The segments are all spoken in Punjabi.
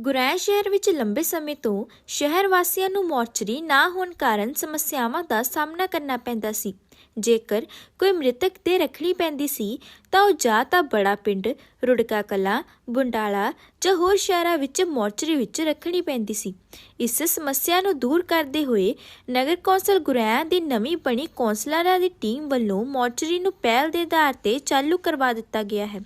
ਗੁਰੈਣ ਸ਼ਹਿਰ ਵਿੱਚ ਲੰਬੇ ਸਮੇਂ ਤੋਂ ਸ਼ਹਿਰ ਵਾਸੀਆਂ ਨੂੰ ਮੋਰਚਰੀ ਨਾ ਹੋਣ ਕਾਰਨ ਸਮੱਸਿਆਵਾਂ ਦਾ ਸਾਹਮਣਾ ਕਰਨਾ ਪੈਂਦਾ ਸੀ। ਜੇਕਰ ਕੋਈ ਮ੍ਰਿਤਕ ਤੇ ਰੱਖਣੀ ਪੈਂਦੀ ਸੀ, ਤਾਂ ਉਹ ਜਾਂ ਤਾਂ ਬੜਾ ਪਿੰਡ, ਰੁੜਕਾ ਕਲਾਂ, ਬੁੰਡਾਲਾ ਜਾਂ ਹੋਰ ਸ਼ਹਿਰਾਂ ਵਿੱਚ ਮੋਰਚਰੀ ਵਿੱਚ ਰੱਖਣੀ ਪੈਂਦੀ ਸੀ। ਇਸ ਸਮੱਸਿਆ ਨੂੰ ਦੂਰ ਕਰਦੇ ਹੋਏ ਨਗਰ ਕੌਂਸਲ ਗੁਰੈਆਂ ਦੀ ਨਵੀਂ ਬਣੀ ਕੌਂਸਲਰਾਂ ਦੀ ਟੀਮ ਵੱਲੋਂ ਮੋਰਚਰੀ ਨੂੰ ਪਹਿਲ ਦੇ ਆਧਾਰ ਤੇ ਚਾਲੂ ਕਰਵਾ ਦਿੱਤਾ ਗਿਆ ਹੈ।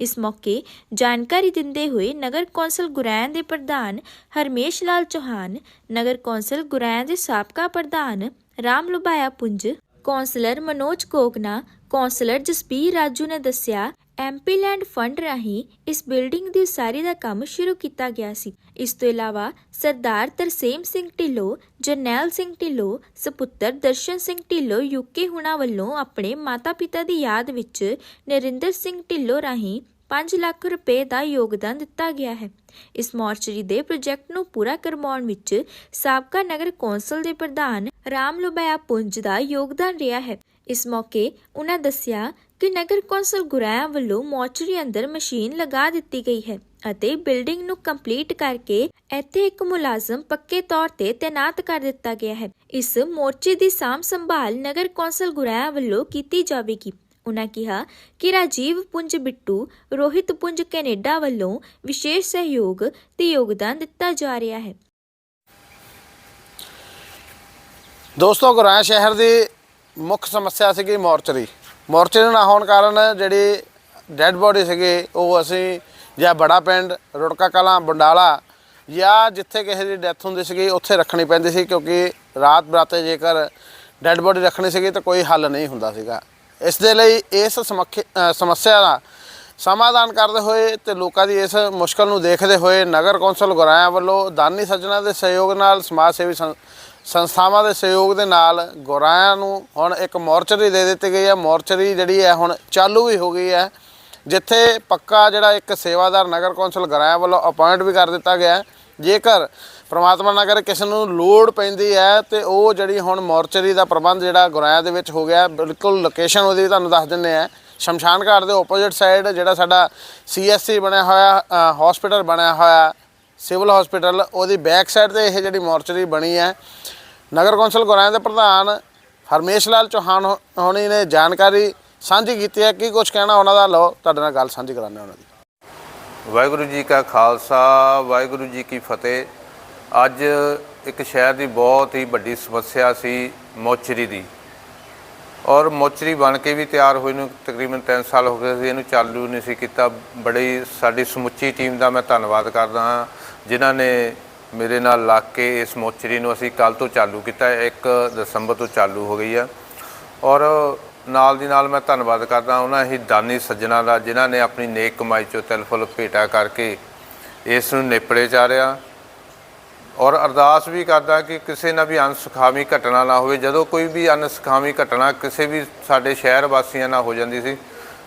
ਇਸ ਮੌਕੇ ਜਾਣਕਾਰੀ ਦਿੰਦੇ ਹੋਏ ਨਗਰ ਕੌਂਸਲ ਗੁਰੈਣ ਦੇ ਪ੍ਰਧਾਨ ਹਰਮੇਸ਼ ਲਾਲ ਚੌਹਾਨ, ਨਗਰ ਕੌਂਸਲ ਗੁਰੈਣ ਦੇ ਸਾਬਕਾ ਪ੍ਰਧਾਨ ਰਾਮ ਲੁਬਾਇਆ ਪੁੰਜ ਕੌਂਸਲਰ ਮਨੋਜ ਕੋਕਨਾ, ਕੌਂਸਲਰ ਜਸਬੀਰ ਰਾਜੂ ਨੇ ਦੱਸਿਆ ਐਮਪੀ ਲੈਂਡ ਫੰਡ ਰਾਹੀਂ ਇਸ ਬਿਲਡਿੰਗ ਦੀ ਉਸਾਰੀ ਦਾ ਕੰਮ ਸ਼ੁਰੂ ਕੀਤਾ ਗਿਆ ਸੀ। ਇਸ ਤੋਂ ਇਲਾਵਾ ਸਰਦਾਰ ਤਰਸੇਮ ਸਿੰਘ ਢਿੱਲੋਂ, ਜਰਨੈਲ ਸਿੰਘ ਢਿੱਲੋਂ, ਸੁਪੁੱਤਰ ਦਰਸ਼ਨ ਸਿੰਘ ਢਿੱਲੋਂ ਯੂਕੇ ਹੁਣਾ ਵੱਲੋਂ ਆਪਣੇ ਮਾਤਾ-ਪਿਤਾ ਦੀ ਯਾਦ ਵਿੱਚ ਨਰਿੰਦਰ ਸਿੰਘ ਢਿੱਲੋਂ ਰਾਹੀਂ 5 ਲੱਖ ਰੁਪਏ ਦਾ ਯੋਗਦਾਨ ਦਿੱਤਾ ਗਿਆ ਹੈ। ਇਸ ਮੋਰਚਰੀ ਦੇ ਪ੍ਰੋਜੈਕਟ ਨੂੰ ਪੂਰਾ ਕਰਵਾਉਣ ਵਿੱਚ ਸਾਬਕਾ ਨਗਰ ਕੌਂਸਲ ਦੇ ਪ੍ਰਧਾਨ ਰਾਮ ਲੁਬਾਇਆ ਪੁੰਜ ਦਾ ਯੋਗਦਾਨ ਰਿਹਾ ਹੈ। ਇਸ ਮੌਕੇ ਉਹਨਾਂ ਦੱਸਿਆ ਕਿ ਨਗਰ ਕੌਂਸਲ ਗੁਰਾਇਆ ਵੱਲੋਂ ਮੋਰਚਰੀ ਅੰਦਰ ਮਸ਼ੀਨ ਲਗਾ ਦਿੱਤੀ ਗਈ ਹੈ ਅਤੇ ਬਿਲਡਿੰਗ ਨੂੰ ਕੰਪਲੀਟ ਕਰਕੇ ਇੱਥੇ ਇੱਕ ਮੁਲਾਜ਼ਮ ਪੱਕੇ ਤੌਰ ਤੇ ਤਾਇਨਾਤ ਕਰ ਦਿੱਤਾ ਗਿਆ ਹੈ। ਇਸ ਮੋਰਚੇ ਦੀ ਸਾਂਭ ਸੰਭਾਲ ਨਗਰ ਕੌਂਸਲ ਗੁਰਾਇਆ ਵੱਲੋਂ ਕੀਤੀ ਜਾਵੇਗੀ। ਉਨ੍ਹਾਂ ਕਿਹਾ ਕਿ ਰਾਜੀਵ ਪੁੰਜ ਬਿੱਟੂ, ਰੋਹਿਤ ਪੁੰਜ ਕੈਨੇਡਾ ਵੱਲੋਂ ਵਿਸ਼ੇਸ਼ ਸਹਿਯੋਗ ਤੇ ਯੋਗਦਾਨ ਦਿੱਤਾ ਜਾ ਰਿਹਾ ਹੈ। ਦੋਸਤੋ ਗੁਰਾਂ ਸ਼ਹਿਰ ਦੀ ਮੁੱਖ ਸਮੱਸਿਆ ਸੀਗੀ ਮੋਰਚਰੀ। ਮੋਰਚਰੀ ਨਾ ਹੋਣ ਕਾਰਨ ਜਿਹੜੀ ਡੈੱਡ ਬੋਡੀ ਸੀਗੀ, ਉਹ ਅਸੀਂ ਜਾਂ ਬੜਾ ਪਿੰਡ, ਰੁੜਕਾ ਕਲਾਂ, ਬੰਡਾਲਾ ਜਾਂ ਜਿੱਥੇ ਕਿਸੇ ਦੀ ਡੈਥ ਹੁੰਦੀ ਸੀਗੀ, ਉੱਥੇ ਰੱਖਣੀ ਪੈਂਦੀ ਸੀ ਕਿਉਂਕਿ ਰਾਤ ਬਰਾਤੇ ਜੇਕਰ ਡੈੱਡ ਬੋਡੀ ਰੱਖਣੀ ਸੀਗੀ ਤਾਂ ਕੋਈ ਹੱਲ ਨਹੀਂ ਹੁੰਦਾ ਸੀਗਾ। ਇਸ ਦੇ ਲਈ ਇਸ ਸਮੱਖੇ- ਸਮੱਸਿਆ ਦਾ ਸਮਾਧਾਨ ਕਰਦੇ ਹੋਏ ਤੇ ਲੋਕਾਂ ਦੀ ਇਸ ਮੁਸ਼ਕਲ ਨੂੰ ਦੇਖਦੇ ਹੋਏ ਨਗਰ ਕੌਂਸਲ ਗੁਰਾਇਆ ਵੱਲੋਂ ਦਾਨੀ ਸੱਜਣਾ ਦੇ ਸਹਿਯੋਗ ਨਾਲ ਸਮਾਜ ਸੇਵੀ ਸੰ- ਸੰਸਥਾਵਾਂ ਦੇ ਸਹਿਯੋਗ ਦੇ ਨਾਲ ਗੁਰਾਇਆਂ ਨੂੰ ਹੁਣ ਇੱਕ ਮੋਰਚਰੀ ਦੇ ਦਿੱਤੀ ਗਈ ਹੈ। ਮੋਰਚਰੀ ਜਿਹੜੀ ਹੈ ਹੁਣ ਚਾਲੂ ਵੀ ਹੋ ਗਈ ਹੈ। ਜਿੱਥੇ ਪੱਕਾ ਜਿਹੜਾ ਇੱਕ ਸੇਵਾਦਾਰ ਨਗਰ ਕੌਂਸਲ ਗੁਰਾਇਆਂ ਵੱਲੋਂ ਅਪਾਇੰਟ ਵੀ ਕਰ ਦਿੱਤਾ ਗਿਆ ਜੇਕਰ ਪ੍ਰਮਾਤਮਾ ਨਾ ਕਰੇ ਕਿਸੇ ਨੂੰ ਲੋੜ ਪੈਂਦੀ ਹੈ ਤੇ ਉਹ ਜਿਹੜੀ ਹੁਣ ਮੋਰਚਰੀ ਦਾ ਪ੍ਰਬੰਧ ਜਿਹੜਾ ਗੁਰਾਇਆ ਦੇ ਵਿੱਚ ਹੋ ਗਿਆ ਬਿਲਕੁਲ ਲੋਕੇਸ਼ਨ ਉਹਦੀ ਵੀ ਤੁਹਾਨੂੰ ਦੱਸ ਦਿੰਨੇ ਆ ਸ਼ਮਸ਼ਾਨ ਘਾਟ ਦੇ ਆਪੋਜ਼ਿਟ ਸਾਈਡ ਜਿਹੜਾ ਸਾਡਾ ਸੀਐਸਸੀ ਬਣਿਆ ਹੋਇਆ ਹਸਪੀਟਲ ਬਣਿਆ ਹੋਇਆ ਸਿਵਲ ਹਸਪੀਟਲ ਉਹਦੀ ਬੈਕ ਸਾਈਡ ਤੇ ਇਹ ਜਿਹੜੀ ਮੋਰਚਰੀ ਬਣੀ ਹੈ। ਨਗਰ ਕੌਂਸਲ ਗੁਰਾਇਆਂ ਦੇ ਪ੍ਰਧਾਨ ਹਰਮੇਸ਼ ਲਾਲ ਚੌਹਾਨ ਹੋ- ਹੋਣੀ ਨੇ ਜਾਣਕਾਰੀ ਸਾਂਝੀ ਕੀਤੀ ਹੈ। ਕੀ ਕੁਝ ਕਹਿਣਾ ਉਹਨਾਂ ਦਾ? ਲਓ, ਤੁਹਾਡੇ ਨਾਲ ਗੱਲ ਸਾਂਝੀ ਕਰਾਉਂਦੇ ਉਹਨਾਂ ਦੀ। ਵਾਹਿਗੁਰੂ ਜੀ ਕਾ ਖਾਲਸਾ, ਵਾਹਿਗੁਰੂ ਜੀ ਕੀ ਫਤਿਹ। ਅੱਜ ਇੱਕ ਸ਼ਹਿਰ ਦੀ ਬਹੁਤ ਹੀ ਵੱਡੀ ਸਮੱਸਿਆ ਸੀ ਮੋਚਰੀ ਦੀ। ਔਰ ਮੋਚਰੀ ਬਣ ਕੇ ਵੀ ਤਿਆਰ ਹੋਈ ਨੂੰ ਤਕਰੀਬਨ 3 ਸਾਲ ਹੋ ਗਏ ਸੀ। ਇਹਨੂੰ ਚਾਲੂ ਨਹੀਂ ਸੀ ਕੀਤਾ। ਬੜੀ ਸਾਡੀ ਸਮੁੱਚੀ ਟੀਮ ਦਾ ਮੈਂ ਧੰਨਵਾਦ ਕਰਦਾ ਹਾਂ, ਜਿਨ੍ਹਾਂ ਨੇ ਮੇਰੇ ਨਾਲ ਲੱਗ ਕੇ ਇਸ ਮੋਚਰੀ ਨੂੰ ਅਸੀਂ ਕੱਲ ਤੋਂ ਚਾਲੂ ਕੀਤਾ 1 ਦਸੰਬਰ ਤੋਂ ਚਾਲੂ ਹੋ ਗਈ ਆ ਔਰ ਨਾਲ ਦੀ ਨਾਲ ਮੈਂ ਧੰਨਵਾਦ ਕਰਦਾ ਉਹਨਾਂ ਹੀ ਦਾਨੀ ਸੱਜਣਾ ਦਾ, ਜਿਨ੍ਹਾਂ ਨੇ ਆਪਣੀ ਨੇਕ ਕਮਾਈ ਚੋਂ ਤਿਲਫੁਲ ਭੇਟਾ ਕਰਕੇ ਇਸ ਨੂੰ ਨੇਪੜੇ ਚਾਰਿਆ ਔਰ ਅਰਦਾਸ ਵੀ ਕਰਦਾ ਕਿ ਕਿਸੇ ਨਾਲ ਵੀ ਅਨਸੁਖਾਵੀ ਘਟਨਾ ਨਾ ਹੋਵੇ। ਜਦੋਂ ਕੋਈ ਵੀ ਅਨਸੁਖਾਵੀ ਘਟਨਾ ਕਿਸੇ ਵੀ ਸਾਡੇ ਸ਼ਹਿਰ ਵਾਸੀਆਂ ਨਾਲ ਹੋ ਜਾਂਦੀ ਸੀ,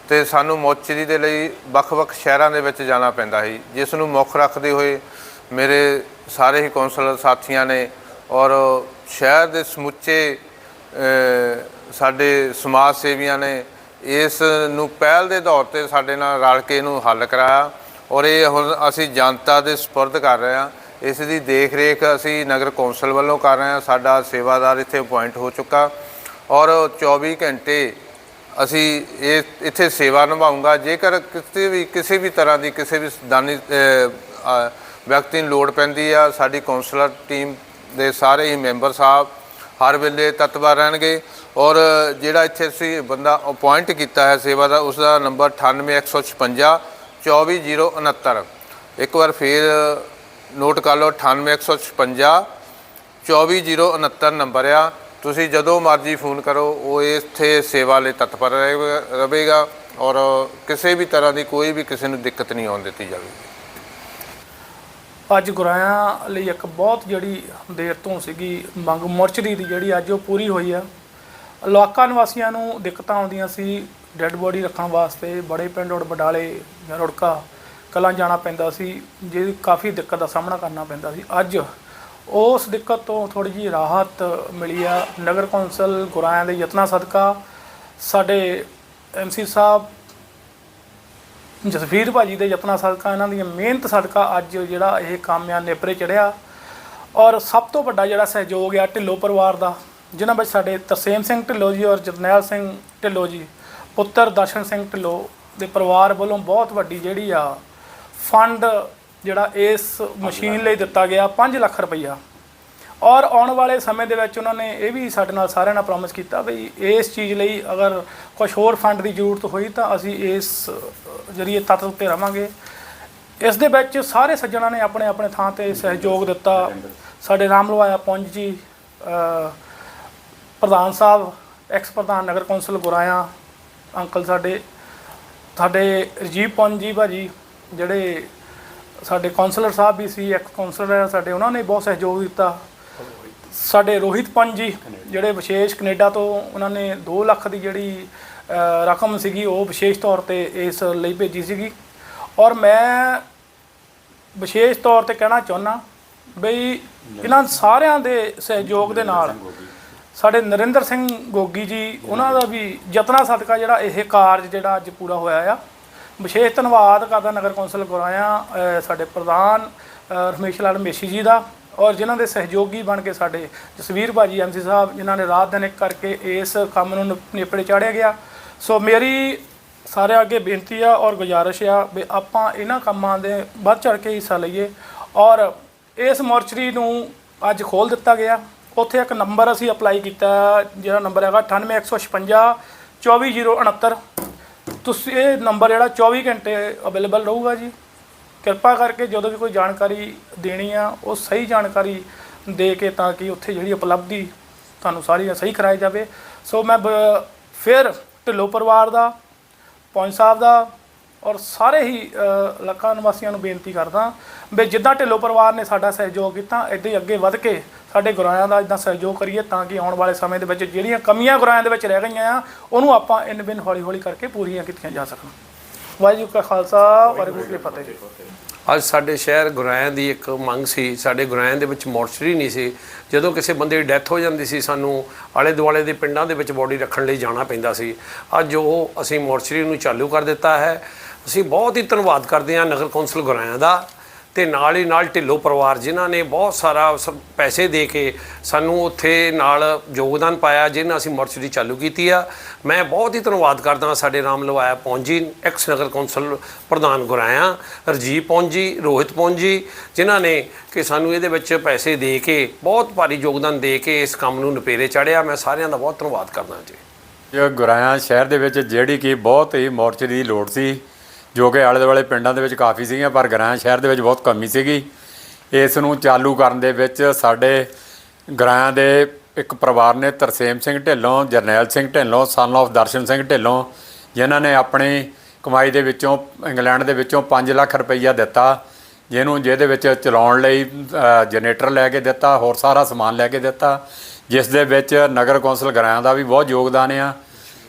ਤੇ ਸਾਨੂੰ ਮੋਚਰੀ ਦੇ ਲਈ ਵੱਖ-ਵੱਖ ਸ਼ਹਿਰਾਂ ਦੇ ਵਿੱਚ ਜਾਣਾ ਪੈਂਦਾ ਸੀ, ਜਿਸ ਨੂੰ ਮੁੱਖ ਰੱਖਦੇ ਹੋਏ ਮੇਰੇ ਸਾਰੇ ਹੀ ਕੌਂਸਲਰ ਸਾਥੀਆਂ ਨੇ ਔਰ ਸ਼ਹਿਰ ਦੇ ਸਮੁੱਚੇ ਸਾਡੇ ਸਮਾਜ ਸੇਵੀਆਂ ਨੇ ਇਸ ਨੂੰ ਪਹਿਲ ਦੇ ਤੌਰ ਤੇ ਸਾਡੇ ਨਾਲ ਰਲ ਕੇ ਇਹਨੂੰ ਹੱਲ ਕਰਾਇਆ ਔਰ ਇਹ ਹੁਣ ਅਸੀਂ ਜਨਤਾ ਦੇ ਸਪੁਰਦ ਕਰ ਰਹੇ ਹਾਂ। ਇਸ ਦੀ ਦੇਖ ਰੇਖ ਅਸੀਂ ਨਗਰ ਕੌਂਸਲ ਵੱਲੋਂ ਕਰ ਰਹੇ ਹਾਂ। ਸਾਡਾ ਸੇਵਾਦਾਰ ਇੱਥੇ ਅਪਾਇੰਟ ਹੋ ਚੁੱਕਾ ਔਰ 24 ਘੰਟੇ ਅਸੀਂ ਇਹ ਇੱਥੇ ਸੇਵਾ ਨਿਭਾਉਂਗਾ ਜੇਕਰ ਕਿਸੇ ਵੀ ਕਿਸੇ ਵੀ ਤਰ੍ਹਾਂ ਦੀ ਕਿਸੇ ਵੀ ਦਾਨੀ ਵਿਅਕਤੀ ਨੂੰ ਲੋੜ ਪੈਂਦੀ ਆ, ਸਾਡੀ ਕੌਂਸਲਰ ਟੀਮ ਦੇ ਸਾਰੇ ਹੀ ਮੈਂਬਰ ਸਾਹਿਬ ਹਰ ਵੇਲੇ ਤਤਪਰ ਰਹਿਣਗੇ ਔਰ ਜਿਹੜਾ ਇੱਥੇ ਅਸੀਂ ਬੰਦਾ ਅਪਾਇੰਟ ਕੀਤਾ ਹੈ ਸੇਵਾ ਦਾ ਉਸ ਦਾ ਨੰਬਰ 98156 24069 ਇੱਕ ਵਾਰ ਫੇਰ ਨੋਟ ਕਰ ਲਓ 98156 24069 ਨੰਬਰ ਆ। ਤੁਸੀਂ ਜਦੋਂ ਮਰਜ਼ੀ ਫੋਨ ਕਰੋ, ਉਹ ਇੱਥੇ ਸੇਵਾ ਲਈ ਤਤਪਰ ਰਹੇ- ਰਹੇਗਾ ਔਰ ਕਿਸੇ ਵੀ ਤਰ੍ਹਾਂ ਦੀ ਕੋਈ ਵੀ ਕਿਸੇ ਨੂੰ ਦਿੱਕਤ ਨਹੀਂ ਆਉਣ ਦਿੱਤੀ ਜਾਵੇਗੀ। ਅੱਜ ਗੁਰਾਇਆਂ ਲਈ ਇੱਕ ਬਹੁਤ ਜਿਹੜੀ ਦੇਰ ਤੋਂ ਸੀਗੀ, ਮੰਗ ਮੋਰਚਰੀ ਦੀ ਜਿਹੜੀ ਅੱਜ ਉਹ ਪੂਰੀ ਹੋਈ ਆ। ਇਲਾਕਾ ਨਿਵਾਸੀਆਂ ਨੂੰ ਦਿੱਕਤਾਂ ਆਉਂਦੀਆਂ ਸੀ, ਡੈੱਡ ਬੋਡੀ ਰੱਖਣ ਵਾਸਤੇ ਬੜੇ ਪਿੰਡ ਔਰ ਬਡਾਲੇ ਜਾਂ ਰੁੜਕਾ ਕਲਾਂ ਜਾਣਾ ਪੈਂਦਾ ਸੀ ਜਿਹਦੀ ਕਾਫੀ ਦਿੱਕਤ ਦਾ ਸਾਹਮਣਾ ਕਰਨਾ ਪੈਂਦਾ ਸੀ। ਅੱਜ ਉਸ ਦਿੱਕਤ ਤੋਂ ਥੋੜੀ ਜਿਹੀ ਰਾਹਤ ਮਿਲੀ ਆ। ਨਗਰ ਕੌਂਸਲ ਗੁਰਾਇਆਂ ਦੇ ਯਤਨਾਂ ਸਦਕਾ ਸਾਡੇ ਐਮਸੀ ਸਾਹਿਬ ਜਸਵੀਰ ਭਾਜੀ ਦੇ ਯਤਨਾਂ ਸਦਕਾ, ਇਹਨਾਂ ਦੀ ਮਿਹਨਤ ਸਦਕਾ ਅੱਜ ਜਿਹੜਾ ਇਹ ਕੰਮ ਆ ਨੇਪਰੇ ਚੜਿਆ। ਔਰ ਸਭ ਤੋਂ ਵੱਡਾ ਜਿਹੜਾ ਸਹਿਯੋਗ ਆ ਢਿੱਲੋਂ ਪਰਿਵਾਰ ਦਾ, ਜਿਨ੍ਹਾਂ ਵਿੱਚ ਸਾਡੇ ਤਰਸੇਮ ਸਿੰਘ ਢਿੱਲੋਂ ਜੀ ਔਰ ਜਰਨੈਲ ਸਿੰਘ ਢਿੱਲੋਂ ਜੀ, ਪੁੱਤਰ ਦਰਸ਼ਨ ਸਿੰਘ ਢਿੱਲੋਂ ਦੇ ਪਰਿਵਾਰ ਵੱਲੋਂ ਬਹੁਤ ਵੱਡੀ ਜਿਹੜੀ ਆ ਫੰਡ ਜਿਹੜਾ ਇਸ ਮਸ਼ੀਨ ਲਈ ਦਿੱਤਾ ਗਿਆ 5 ਲੱਖ ਰੁਪਈਆ। ਔਰ ਆਉਣ ਵਾਲੇ ਸਮੇਂ ਦੇ ਵਿੱਚ ਉਹਨਾਂ ਨੇ ਇਹ ਵੀ ਸਾਡੇ ਨਾਲ ਸਾਰਿਆਂ ਨਾਲ ਪ੍ਰੋਮਿਸ ਕੀਤਾ ਵੀ ਇਸ ਚੀਜ਼ ਲਈ ਅਗਰ ਕੁਝ ਹੋਰ ਫੰਡ ਦੀ ਜ਼ਰੂਰਤ ਹੋਈ ਤਾਂ ਅਸੀਂ ਇਸ ਜਰੀਏ ਤੱਤ ਉੱਤੇ ਰਵਾਂਗੇ। ਇਸ ਦੇ ਵਿੱਚ ਸਾਰੇ ਸੱਜਣਾਂ ਨੇ ਆਪਣੇ ਆਪਣੇ ਥਾਂ ਤੇ ਸਹਿਯੋਗ ਦਿੱਤਾ। ਸਾਡੇ ਰਾਮ ਲਵਾਇਆ ਪੁੰਜ ਜੀ ਪ੍ਰਧਾਨ ਸਾਹਿਬ ਐਕਸ ਪ੍ਰਧਾਨ ਨਗਰ ਕੌਂਸਲ ਗੁਰਾਇਆ, ਅੰਕਲ ਸਾਡੇ ਸਾਡੇ ਰਜੀਵ ਪੁੰਜ ਜੀ ਭਾਜੀ, ਜਿਹੜੇ ਸਾਡੇ ਕਾਉਂਸਲਰ ਸਾਹਿਬ ਵੀ ਸੀ ਇੱਕ ਕਾਉਂਸਲਰ ਸਾਡੇ ਉਹਨਾਂ ਨੇ ਬਹੁਤ ਸਹਿਯੋਗ ਦਿੱਤਾ। ਸਾਡੇ ਰੋਹਿਤ ਪੰਜ ਜੀ, ਜਿਹੜੇ ਵਿਸ਼ੇਸ਼ ਕੈਨੇਡਾ ਤੋਂ ਉਹਨਾਂ ਨੇ 2 ਲੱਖ ਦੀ ਜਿਹੜੀ ਰਕਮ ਸੀਗੀ, ਉਹ ਵਿਸ਼ੇਸ਼ ਤੌਰ ਤੇ ਇਸ ਲਈ ਭੇਜੀ ਸੀਗੀ। ਔਰ ਮੈਂ ਵਿਸ਼ੇਸ਼ ਤੌਰ ਤੇ ਕਹਿਣਾ ਚਾਹੁੰਦਾ ਬਈ ਇਹਨਾਂ ਸਾਰਿਆਂ ਦੇ ਸਹਿਯੋਗ ਦੇ ਨਾਲ ਸਾਡੇ ਨਰਿੰਦਰ ਸਿੰਘ ਗੋਗੀ ਜੀ, ਉਹਨਾਂ ਦਾ ਵੀ ਯਤਨਾ ਸਦਕਾ ਜਿਹੜਾ ਇਹ ਕਾਰਜ ਜਿਹੜਾ ਅੱਜ ਪੂਰਾ ਹੋਇਆ ਆ। ਵਿਸ਼ੇਸ਼ ਧੰਨਵਾਦ ਕਰਦਾ ਨਗਰ ਕੌਂਸਲ ਗੁਰਾਇਆ ਸਾਡੇ ਪ੍ਰਧਾਨ ਰਮੇਸ਼ ਲਾਲ ਮੇਸ਼ੀ ਜੀ ਦਾ। ਔਰ ਜਿਨ੍ਹਾਂ ਦੇ ਸਹਿਯੋਗੀ ਬਣ ਕੇ ਸਾਡੇ ਜਸਵੀਰ ਭਾਜੀ ਐਮਸੀ ਸਾਹਿਬ, ਜਿਨ੍ਹਾਂ ਨੇ ਰਾਤ ਦਿਨ ਇੱਕ ਕਰਕੇ ਇਸ ਕੰਮ ਨੂੰ ਨਿਪ- ਨੇਪਰੇ ਚਾੜਿਆ ਗਿਆ। ਸੋ ਮੇਰੀ ਸਾਰਿਆਂ ਅੱਗੇ ਬੇਨਤੀ ਆ ਔਰ ਗੁਜ਼ਾਰਿਸ਼ ਆ ਵੀ ਆਪਾਂ ਇਹਨਾਂ ਕੰਮਾਂ ਦੇ ਵੱਧ ਚੜ ਕੇ ਹਿੱਸਾ ਲਈਏ। ਔਰ ਇਸ ਮੋਰਚਰੀ ਨੂੰ ਅੱਜ ਖੋਲ ਦਿੱਤਾ ਗਿਆ। ਉੱਥੇ ਇੱਕ ਨੰਬਰ ਅਸੀਂ ਅਪਲਾਈ ਕੀਤਾ, ਜਿਹੜਾ ਨੰਬਰ ਹੈਗਾ 98156 24069 ਤੁਸੀਂ ਇਹ ਨੰਬਰ ਜਿਹੜਾ 24 ਘੰਟੇ ਅਵੇਲੇਬਲ ਰਹੂਗਾ ਜੀ। ਕਿਰਪਾ ਕਰਕੇ ਜਦੋਂ ਵੀ ਕੋਈ ਜਾਣਕਾਰੀ ਦੇਣੀ ਆ ਉਹ ਸਹੀ ਜਾਣਕਾਰੀ ਦੇ ਕੇ ਤਾਂ ਕਿ ਉੱਥੇ ਜਿਹੜੀ ਉਪਲਬਧੀ ਤੁਹਾਨੂੰ ਸਾਰੀ ਸਹੀ ਕਰਾਈ ਜਾਵੇ। ਸੋ ਮੈਂ ਬ- ਫਿਰ ਢਿੱਲੋਂ ਪਰਿਵਾਰ ਦਾ ਪੌਂਚ ਸਾਹਿਬ ਦਾ ਔਰ ਸਾਰੇ ਹੀ ਅ, ਇਲਾਕਾ ਨਿਵਾਸੀਆਂ ਨੂੰ ਬੇਨਤੀ ਕਰਦਾ ਵੀ ਜਿੱਦਾਂ ਢਿੱਲੋਂ ਪਰਿਵਾਰ ਨੇ ਸਾਡਾ ਸਹਿਯੋਗ ਕੀਤਾ ਇੱਦਾਂ ਹੀ ਅੱਗੇ ਵੱਧ ਕੇ ਸਾਡੇ ਗੁਰਾਇਆਂ ਦਾ ਇਦਾਂ ਸਹਿਯੋਗ ਕਰੀਏ ਤਾਂ ਕਿ ਆਉਣ ਵਾਲੇ ਸਮੇਂ ਦੇ ਵਿੱਚ ਜਿਹੜੀਆਂ ਕਮੀਆਂ ਗੁਰਾਇਆਂ ਦੇ ਵਿੱਚ ਰਹਿ ਗਈਆਂ ਆ ਉਹਨੂੰ ਆਪਾਂ ਇਨ ਬਿਨ ਹੌਲੀ ਹੌਲੀ ਕਰਕੇ ਪੂਰੀਆਂ ਕੀਤੀਆਂ ਜਾ ਸਕਣ। ਵਾਹਿਗੁਰੂ ਕਾ ਖਾਲਸਾ, ਵਾਹਿਗੁਰੂ ਕੀ ਫਤਿਹ। ਅੱਜ ਸਾਡੇ ਸ਼ਹਿਰ ਗੁਰਾਇਆਂ ਦੀ ਇੱਕ ਮੰਗ ਸੀ, ਸਾਡੇ ਗੁਰਾਇਆਂ ਦੇ ਵਿੱਚ ਮੋਰਚਰੀ ਨਹੀਂ ਸੀ। ਜਦੋਂ ਕਿਸੇ ਬੰਦੇ ਦੀ ਡੈਥ ਹੋ ਜਾਂਦੀ ਸੀ, ਸਾਨੂੰ ਆਲੇ ਦੁਆਲੇ ਦੇ ਪਿੰਡਾਂ ਦੇ ਵਿੱਚ ਬੋਡੀ ਰੱਖਣ ਲਈ ਜਾਣਾ ਪੈਂਦਾ ਸੀ। ਅੱਜ ਉਹ ਅਸੀਂ ਮੋਰਚਰੀ ਨੂੰ ਚਾਲੂ ਕਰ ਦਿੱਤਾ ਹੈ। ਅਸੀਂ ਬਹੁਤ ਹੀ ਧੰਨਵਾਦ ਕਰਦੇ ਹਾਂ ਨਗਰ ਕੌਂਸਲ ਗੁਰਾਇਆਂ ਦਾ। ਤੇ ਨਾਲ ਹੀ ਨਾਲ ਢਿੱਲੋਂ ਪਰਿਵਾਰ ਜਿਨ੍ਹਾਂ ਨੇ ਬਹੁਤ ਸਾਰਾ ਸ- ਪੈਸੇ ਦੇ ਕੇ ਸਾਨੂੰ ਉੱਥੇ ਨਾਲ ਯੋਗਦਾਨ ਪਾਇਆ, ਜਿਨ੍ਹਾਂ ਅਸੀਂ ਮੋਰਚਰੀ ਚਾਲੂ ਕੀਤੀ ਆ। ਮੈਂ ਬਹੁਤ ਹੀ ਧੰਨਵਾਦ ਕਰਦਾ ਸਾਡੇ ਰਾਮ ਲਵਾਇਆ ਪੌਂਜੀ ਐਕਸ ਨਗਰ ਕੌਂਸਲ ਪ੍ਰਧਾਨ ਗੁਰਾਇਆ ਰਜੀਵ ਪੌਂਜੀ ਰੋਹਿਤ ਪੌਂਜੀ ਜਿਨ੍ਹਾਂ ਨੇ ਕਿ ਸਾਨੂੰ ਇਹਦੇ ਵਿੱਚ ਪੈਸੇ ਦੇ ਕੇ, ਬਹੁਤ ਭਾਰੀ ਯੋਗਦਾਨ ਦੇ ਕੇ ਇਸ ਕੰਮ ਨੂੰ ਨਪੇਰੇ ਚੜਿਆ। ਮੈਂ ਸਾਰਿਆਂ ਦਾ ਬਹੁਤ ਧੰਨਵਾਦ ਕਰਦਾ ਜੀ। ਜੋ ਗੁਰਾਇਆ ਸ਼ਹਿਰ ਦੇ ਵਿੱਚ ਜਿਹੜੀ ਕਿ ਬਹੁਤ ਹੀ ਮੋਰਚਰੀ ਦੀ ਲੋੜ ਸੀ ਜੋ ਕਿ ਆਲੇ ਦੁਆਲੇ ਪਿੰਡਾਂ ਦੇ ਵਿੱਚ ਕਾਫੀ ਸੀਗੀਆਂ, ਪਰ ਗੁਰਾਇਆ ਸ਼ਹਿਰ ਦੇ ਵਿੱਚ ਬਹੁਤ ਕਮੀ ਸੀਗੀ। ਇਸ ਨੂੰ ਚਾਲੂ ਕਰਨ ਦੇ ਵਿੱਚ ਸਾਡੇ ਗੁਰਾਇਆ ਦੇ ਇੱਕ ਪਰਿਵਾਰ ਨੇ ਤਰਸੇਮ ਸਿੰਘ ਢਿੱਲੋਂ, ਜਰਨੈਲ ਸਿੰਘ ਢਿੱਲੋਂ ਸਨ of ਦਰਸ਼ਨ ਸਿੰਘ ਢਿੱਲੋਂ, ਜਿਨ੍ਹਾਂ ਨੇ ਆਪਣੀ ਕਮਾਈ ਦੇ ਵਿੱਚੋਂ, ਇੰਗਲੈਂਡ ਦੇ ਵਿੱਚੋਂ 5 ਲੱਖ ਰੁਪਈਆ ਦਿੱਤਾ, ਜਿਹਨੂੰ ਜਿਹਦੇ ਵਿੱਚ ਚਲਾਉਣ ਲਈ ਜਨਰੇਟਰ ਲੈ ਕੇ ਦਿੱਤਾ, ਹੋਰ ਸਾਰਾ ਸਮਾਨ ਲੈ ਕੇ ਦਿੱਤਾ, ਜਿਸ ਦੇ ਵਿੱਚ ਨਗਰ ਕੌਂਸਲ ਗਰਾਇਆਂ ਦਾ ਵੀ ਬਹੁਤ ਯੋਗਦਾਨ ਆ।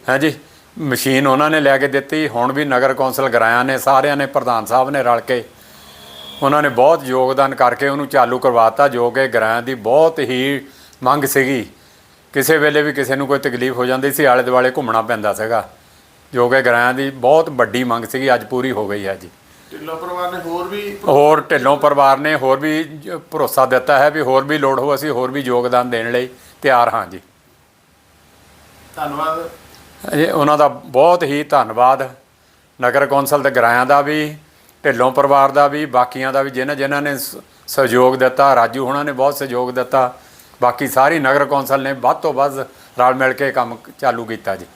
ਹਾਂਜੀ ਮਸ਼ੀਨ ਉਹਨਾਂ ਨੇ ਲੈ ਕੇ ਦਿੱਤੀ ਹੁਣ ਵੀ ਨਗਰ ਕੌਂਸਲ ਗਰਾਇਆਂ ਨੇ ਸਾਰਿਆਂ ਨੇ ਪ੍ਰਧਾਨ ਸਾਹਿਬ ਨੇ ਰਲ ਕੇ ਉਹਨਾਂ ਨੇ ਬਹੁਤ ਯੋਗਦਾਨ ਕਰਕੇ ਉਹਨੂੰ ਚਾਲੂ ਕਰਵਾਤਾ ਜੋ ਕਿ ਗਰਾਇਆਂ ਦੀ ਬਹੁਤ ਹੀ ਮੰਗ ਸੀਗੀ। ਕਿਸੇ ਵੇਲੇ ਵੀ ਕਿਸੇ ਨੂੰ ਕੋਈ ਤਕਲੀਫ ਹੋ ਜਾਂਦੀ ਸੀ ਆਲੇ ਦੁਆਲੇ ਘੁੰਮਣਾ ਪੈਂਦਾ ਸੀਗਾ। ਜੋ ਕਿ ਗਰਾਇਆਂ ਦੀ ਬਹੁਤ ਵੱਡੀ ਮੰਗ ਸੀਗੀ ਅੱਜ ਪੂਰੀ ਹੋ ਗਈ ਹੈ ਜੀ। ਢਿੱਲੋਂ ਪਰਿਵਾਰ ਨੇ ਹੋਰ ਵੀ ਹੋਰ ਢਿੱਲੋਂ ਪਰਿਵਾਰ ਨੇ ਹੋਰ ਵੀ ਭਰੋਸਾ ਦਿੱਤਾ ਹੈ ਵੀ ਹੋਰ ਵੀ ਲੋੜ ਹੋ ਅਸੀਂ ਹੋਰ ਵੀ ਯੋਗਦਾਨ ਦੇਣ ਲਈ ਤਿਆਰ ਹਾਂ ਜੀ। ਧੰਨਵਾਦ। ਇਹ ਉਹਨਾਂ ਦਾ ਬਹੁਤ ਹੀ ਧੰਨਵਾਦ। ਨਗਰ ਕੌਂਸਲ ਦੇ ਗਰਾਇਆਂ ਦਾ ਵੀ, ਢਿੱਲੋਂ ਪਰਿਵਾਰ ਦਾ ਵੀ, ਬਾਕੀਆਂ ਦਾ ਵੀ, ਜਿਨ੍ਹਾਂ ਜਿਨ੍ਹਾਂ ਨੇ ਸਹਿਯੋਗ ਦਿੱਤਾ, ਰਾਜੂ ਹੋਣਾ ਨੇ ਬਹੁਤ ਸਹਿਯੋਗ ਦਿੱਤਾ। ਬਾਕੀ ਸਾਰੀ ਨਗਰ ਕੌਂਸਲ ਨੇ ਵੱਧ ਤੋਂ ਵੱਧ ਰਲ ਮਿਲ ਕੇ ਕੰਮ ਚਾਲੂ ਕੀਤਾ ਜੀ।